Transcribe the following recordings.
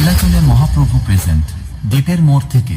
Mahaprabhu present দ্বীপের মোড় থেকে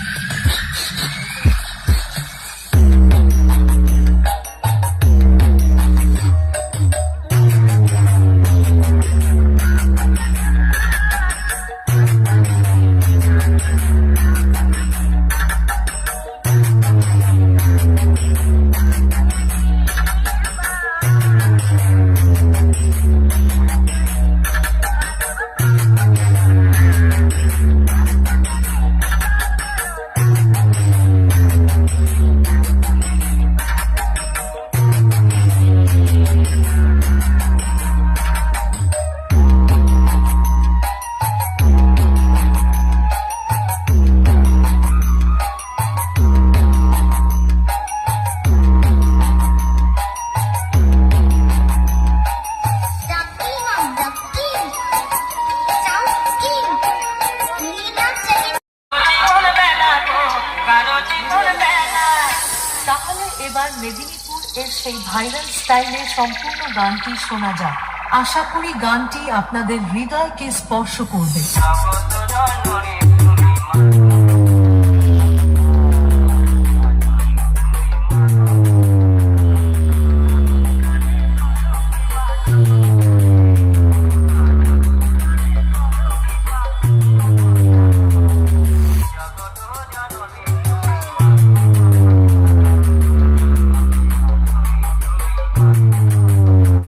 Thank you. এবার মেদিনীপুর এর সেই ভাইরাল স্টাইলে সম্পূর্ণ গানটি শোনা যাক। আশা করি গানটি আপনাদের হৃদয়কে স্পর্শ করবে।